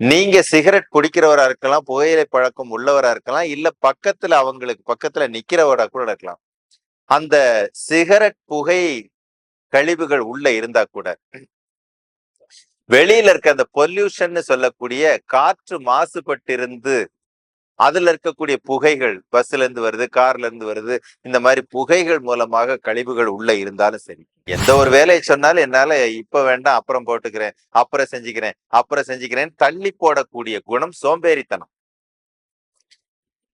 நீங்க சிகரெட் குடிக்கிறவரா இருக்கலாம் புகையிலை பழக்கம் உள்ளவரா இருக்கலாம் இல்ல பக்கத்துல அவங்களுக்கு பக்கத்துல நிக்கிறவரா கூட இருக்கலாம். அந்த சிகரெட் புகை கழிவுகள் உள்ள இருந்தா கூட வெளியில இருக்க அந்த பொல்யூஷன் சொல்லக்கூடிய காற்று மாசுபட்டிருந்து அதுல இருக்கக்கூடிய புகைகள் பஸ்ல இருந்து வருது கார்ல இருந்து வருது இந்த மாதிரி புகைகள் மூலமாக கழிவுகள் உள்ள இருந்தாலும் சரி. எந்த ஒரு வேலையை சொன்னாலும் என்னால இப்ப வேண்டாம் அப்புறம் போட்டுக்கிறேன் அப்புறம் செஞ்சுக்கிறேன் அப்புறம் செஞ்சுக்கிறேன் தள்ளி போடக்கூடிய குணம் சோம்பேறித்தனம்.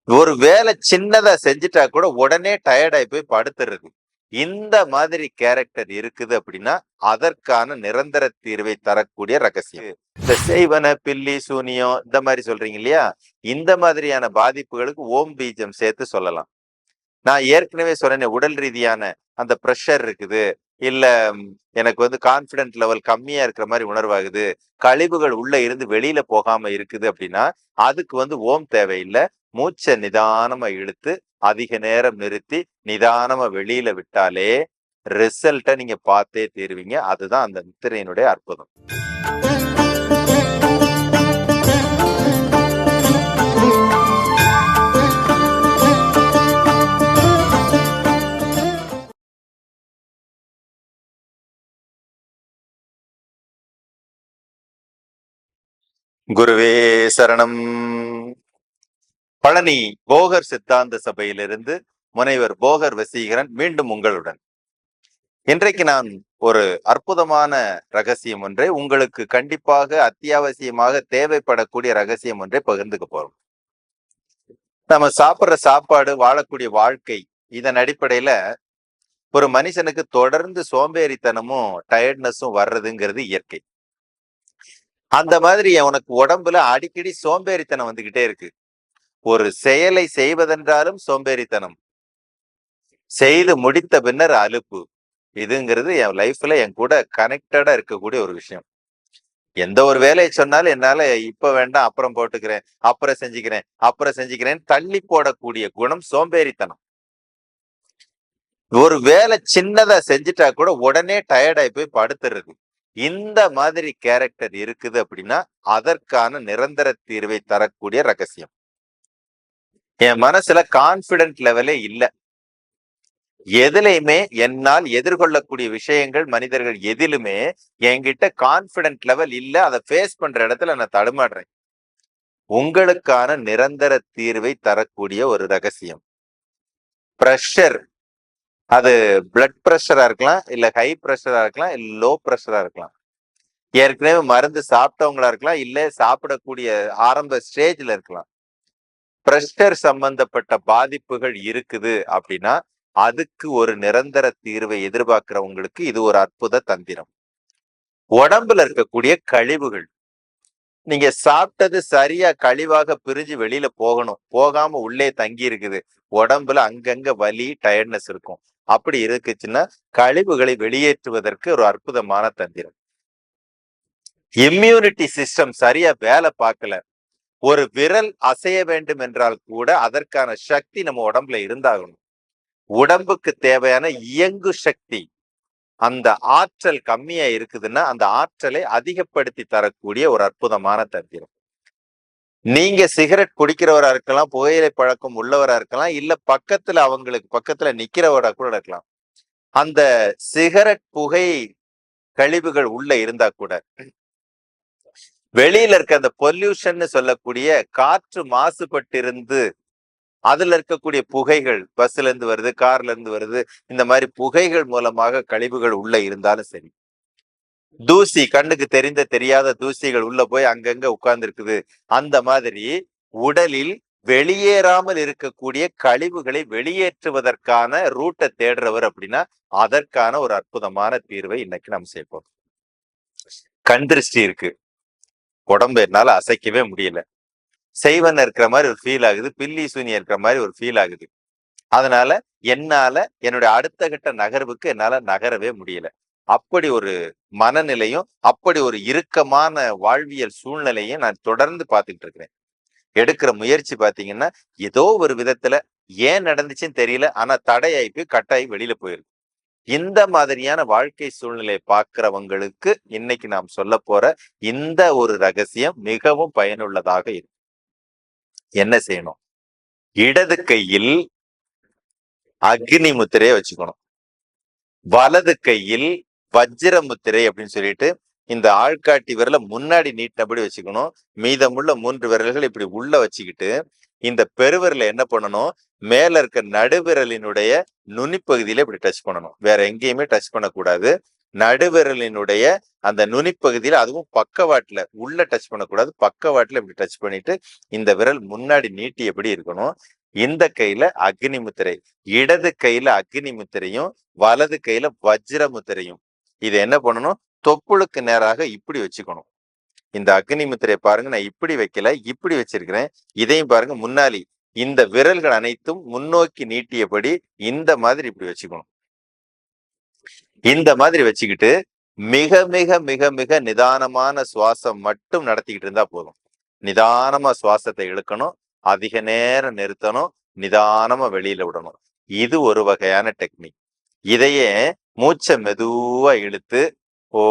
ஒரு வேலை சின்னதா செஞ்சுட்டா கூட உடனே டயர்டாயி போய் படுத்துறது. இந்த மாதிரி கேரக்டர் இருக்குது அப்படின்னா அதற்கான நிரந்தர தீர்வை தரக்கூடிய ரகசியம். இந்த செய்வன பில்லி சூனியம் இந்த மாதிரி சொல்றீங்க இல்லையா? இந்த மாதிரியான பாதிப்புகளுக்கு ஓம் பீஜம் சேர்த்து சொல்லலாம். நான் ஏற்கனவே சொன்னேன் உடல் ரீதியான அந்த ப்ரெஷர் இருக்குது. இல்ல எனக்கு வந்து கான்பிடன்ட் லெவல் கம்மியா இருக்கிற மாதிரி உணர்வாகுது. கழிவுகள் உள்ள இருந்து வெளியில போகாம இருக்குது அப்படின்னா அதுக்கு வந்து ஓம் தேவையில்லை. மூச்சை நிதானமா இழுத்து அதிக நேரம் நிறுத்தி நிதானமா வெளியில விட்டாலே ரிசல்ட்டை நீங்க பார்த்தே தீருவீங்க. அதுதான் அந்த முத்திரையினுடைய அற்புதம். குருவே சரணம். பழனி போகர் சித்தாந்த சபையிலிருந்து முனைவர் போகர் வசீகரன் மீண்டும் உங்களுடன். இன்றைக்கு நான் ஒரு அற்புதமான ரகசியம் ஒன்றை உங்களுக்கு கண்டிப்பாக அத்தியாவசியமாக தேவைப்படக்கூடிய ரகசியம் ஒன்றை பகிர்ந்துக்க போறோம். நம்ம சாப்பிடுற சாப்பாடு வாழக்கூடிய வாழ்க்கை இதன் அடிப்படையில ஒரு மனுஷனுக்கு தொடர்ந்து சோம்பேறித்தனமும் டயர்ட்னஸும் வர்றதுங்கிறது இயற்கை. அந்த மாதிரி உனக்கு உடம்புல அடிக்கடி சோம்பேறித்தனம் வந்துகிட்டே இருக்கு. ஒரு செயலை செய்வதென்றாலும் சோம்பேறித்தனம். செய்து முடித்த பின்னர் அலுப்பு. இதுங்கிறது என் லைஃப்ல என் கூட கனெக்டடா இருக்கக்கூடிய ஒரு விஷயம். எந்த ஒரு வேலையை சொன்னாலும் என்னால இப்ப வேண்டாம் அப்புறம் போட்டுக்கிறேன் அப்புறம் செஞ்சுக்கிறேன் அப்புறம் செஞ்சுக்கிறேன் தள்ளி போடக்கூடிய குணம் சோம்பேறித்தனம். ஒரு வேலை சின்னதா செஞ்சுட்டா கூட உடனே டயர்டாயி போய் படுத்துறது. இந்த மாதிரி கேரக்டர் இருக்குது அப்படின்னா அதற்கான நிரந்தர தீர்வை தரக்கூடிய ரகசியம். என் மனசுல கான்பிடன்ட் லெவலே இல்லை. எதுலையுமே என்னால் எதிர்கொள்ளக்கூடிய விஷயங்கள் மனிதர்கள் எதிலுமே என்கிட்ட கான்பிடன்ட் லெவல் இல்ல அதை ஃபேஸ் பண்ற இடத்துல நான் தடுமாடுறேன் உங்களுக்கான நிரந்தர தீர்வை தரக்கூடிய ஒரு ரகசியம். ப்ரெஷர் அது பிளட் ப்ரெஷரா இருக்கலாம் இல்ல ஹை ப்ரெஷரா இருக்கலாம் இல்ல லோ ப்ரெஷரா இருக்கலாம். ஏற்கனவே மருந்து சாப்பிட்டவங்களா இருக்கலாம் இல்ல சாப்பிடக்கூடிய ஆரம்ப ஸ்டேஜ்ல இருக்கலாம். பிரஷர் சம்பந்தப்பட்ட பாதிப்புகள் இருக்குது அப்படின்னா அதுக்கு ஒரு நிரந்தர தீர்வை எதிர்பார்க்கிறவங்களுக்கு இது ஒரு அற்புத தந்திரம். உடம்புல இருக்கக்கூடிய கழிவுகள். நீங்க சாப்பிட்டது சரியா கழிவாக பிரிஞ்சு வெளியில போகணும். போகாம உள்ளே தங்கி இருக்குது. உடம்புல அங்கங்க வலி டயர்ட்னஸ் இருக்கும். அப்படி இருக்குச்சுன்னா கழிவுகளை வெளியேற்றுவதற்கு ஒரு அற்புதமான தந்திரம். இம்யூனிட்டி சிஸ்டம் சரியா வேலை பார்க்கல. ஒரு விரல் அசைய வேண்டும் என்றால் கூட அதற்கான சக்தி நம்ம உடம்புல இருந்தாகணும். உடம்புக்கு தேவையான இயங்கு சக்தி அந்த ஆற்றல் கம்மியா இருக்குதுன்னா அந்த ஆற்றலை அதிகப்படுத்தி தரக்கூடிய ஒரு அற்புதமான தந்திரம். நீங்க சிகரெட் குடிக்கிறவரா இருக்கலாம் புகையிலை பழக்கம் உள்ளவரா இருக்கலாம் இல்ல பக்கத்துல அவங்களுக்கு பக்கத்துல நிக்கிறவரா கூட இருக்கலாம். அந்த சிகரெட் புகை கழிவுகள் உள்ள இருந்தா கூட வெளியில இருக்க அந்த பொல்யூஷன் சொல்லக்கூடிய காற்று மாசுபட்டிருந்து அதுல இருக்கக்கூடிய புகைகள் பஸ்ல இருந்து வருது கார்ல இருந்து வருது இந்த மாதிரி புகைகள் மூலமாக கழிவுகள் உள்ள இருந்தாலும் சரி. தூசி கண்ணுக்கு தெரிந்த தெரியாத தூசிகள் உள்ள போய் அங்கங்க உட்கார்ந்து இருக்குது அந்த மாதிரி உடலில் வெளியேறாமல் இருக்கக்கூடிய கழிவுகளை வெளியேற்றுவதற்கான ரூட்டை தேடுறவர் அப்படின்னா அதற்கான ஒரு அற்புதமான தீர்வை இன்னைக்கு நம்ம சேர்ப்போம் கண் திருஷ்டி இருக்கு. உடம்பு என்னால அசைக்கவே முடியல. செய்வன் இருக்கிற மாதிரி ஒரு ஃபீல் ஆகுது பில்லி சூனி இருக்கிற மாதிரி ஒரு ஃபீல் ஆகுது. அதனால என்னால என்னுடைய அடுத்த கட்ட நகர்வுக்கு என்னால நகரவே முடியல. அப்படி ஒரு மனநிலையும் அப்படி ஒரு இறுக்கமான வாழ்வியல் சூழ்நிலையும் நான் தொடர்ந்து பார்த்துக்கிட்டு இருக்கிறேன். எடுக்கிற முயற்சி பாத்தீங்கன்னா ஏதோ ஒரு விதத்துல ஏன் நடந்துச்சுன்னு தெரியல ஆனா தடையாயி போய் கட்டாயி வெளியில போயிருக்கு. இந்த மாதிரியான வாழ்க்கை சூழ்நிலையை பார்க்கிறவங்களுக்கு இன்னைக்கு நாம் சொல்ல போற இந்த ஒரு ரகசியம் மிகவும் பயனுள்ளதாக இருக்கும் என்ன செய்யணும்? இடது கையில் அக்னி முத்திரையை வச்சுக்கணும். வலது கையில் வஜ்ர முத்திரை அப்படின்னு சொல்லிட்டு இந்த ஆள்காட்டி விரல முன்னாடி நீட்டினபடி வச்சுக்கணும். மீதமுள்ள மூன்று விரல்கள் இப்படி உள்ள வச்சுக்கிட்டு இந்த பெருவிரல என்ன பண்ணணும்? மேல இருக்க நடுவிரலினுடைய நுனிப்பகுதியில இப்படி டச் பண்ணணும். வேற எங்கேயுமே டச் பண்ணக்கூடாது. நடுவிரலினுடைய அந்த நுனிப்பகுதியில அதுவும் பக்கவாட்டுல உள்ள டச் பண்ணக்கூடாது. பக்கவாட்டுல இப்படி டச் பண்ணிட்டு இந்த விரல் முன்னாடி நீட்டி எப்படி இருக்கணும்? இந்த கையில அக்னி முத்திரை இடது கையில அக்னி முத்திரையும் வலது கையில வஜ்ர முத்திரையும். இது என்ன பண்ணணும்? தொப்புளுக்கு நேராக இப்படி வச்சுக்கணும். இந்த அக்னி முத்திரையை பாருங்க நான் இப்படி வைக்கல இப்படி வச்சிருக்கிறேன். இதையும் பாருங்க முன்னாடி இந்த விரல்கள் அனைத்தும் முன்னோக்கி நீட்டியபடி இந்த மாதிரி இப்படி வச்சுக்கணும். இந்த மாதிரி வச்சுக்கிட்டு மிக மிக மிக மிக நிதானமான சுவாசம் மட்டும் நடத்திக்கிட்டு இருந்தா போதும். நிதானமா சுவாசத்தை இழுக்கணும் அதிக நேரம் நிறுத்தணும் நிதானமா வெளியில விடணும். இது ஒரு வகையான டெக்னிக். இதையே மூச்சை மெதுவா இழுத்து ஓ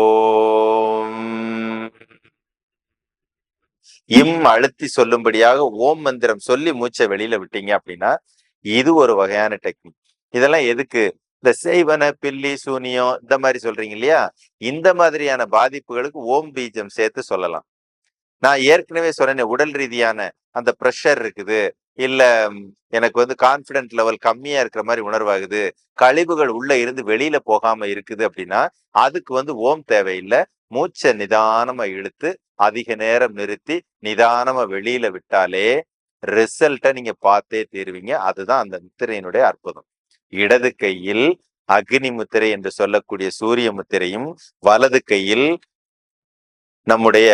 இம் அழுத்தி சொல்லும்படியாக ஓம் மந்திரம் சொல்லி மூச்சை வெளியில விட்டீங்க அப்படின்னா இது ஒரு வகையான டெக்னிக் இதெல்லாம் எதுக்கு? இந்த செய்வன பில்லி சூனியம் இந்த மாதிரி சொல்றீங்க இல்லையா? இந்த மாதிரியான பாதிப்புகளுக்கு ஓம் பீஜம் சேர்த்து சொல்லலாம். நான் ஏற்கனவே சொன்னேன் உடல் ரீதியான அந்த ப்ரெஷர் இருக்குது. இல்ல எனக்கு வந்து கான்பிடன்ட் லெவல் கம்மியா இருக்கிற மாதிரி உணர்வாகுது. கழிவுகள் உள்ள இருந்து வெளியில போகாம இருக்குது அப்படின்னா அதுக்கு வந்து ஓம் தேவையில்லை. மூச்சை நிதானமா இழுத்து அதிக நேரம் நிறுத்தி நிதானமா வெளியில விட்டாலே ரிசல்ட்டை நீங்க பார்த்தே தீருவீங்க. அதுதான் அந்த முத்திரையினுடைய அற்புதம். இடது கையில் அக்னி முத்திரை என்று சொல்லக்கூடிய சூரிய முத்திரையும் வலது கையில் நம்முடைய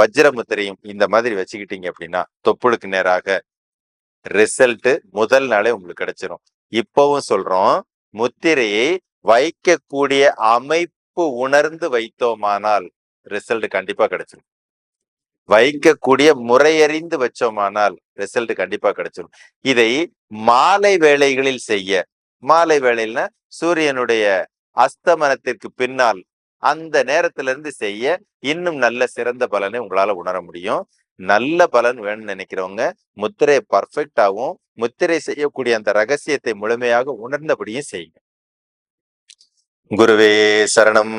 வஜ்ர முத்திரையும் இந்த மாதிரி வச்சுக்கிட்டீங்க அப்படின்னா தொப்புளுக்கு நேராக ரிசல்ட் முதல் நாளே உங்களுக்கு கிடைச்சிரும். இப்பவும் சொல்றோம் முத்திரையை வைக்கக்கூடிய அமைப்பு உணர்ந்து வைத்தோமானால் ரிசல்ட் கண்டிப்பா கிடைச்சிடும் வைக்கக்கூடிய முறையறிந்து வச்சோமானால் ரிசல்ட் கண்டிப்பா கிடைச்சிடும் இதை மாலை வேளைகளில் செய்ய மாலை வேளையில்னா சூரியனுடைய அஸ்தமனத்திற்கு பின்னால் அந்த நேரத்துல இருந்து செய்ய இன்னும் நல்ல சிறந்த பலனை உங்களால உணர முடியும். நல்ல பலன் வேணும்னு நினைக்கிறவங்க முத்திரையை பர்ஃபெக்டாகவும் முத்திரை செய்யக்கூடிய அந்த ரகசியத்தை முழுமையாக உணர்ந்தபடியும் செய்யுங்க. குருவே சரணம்.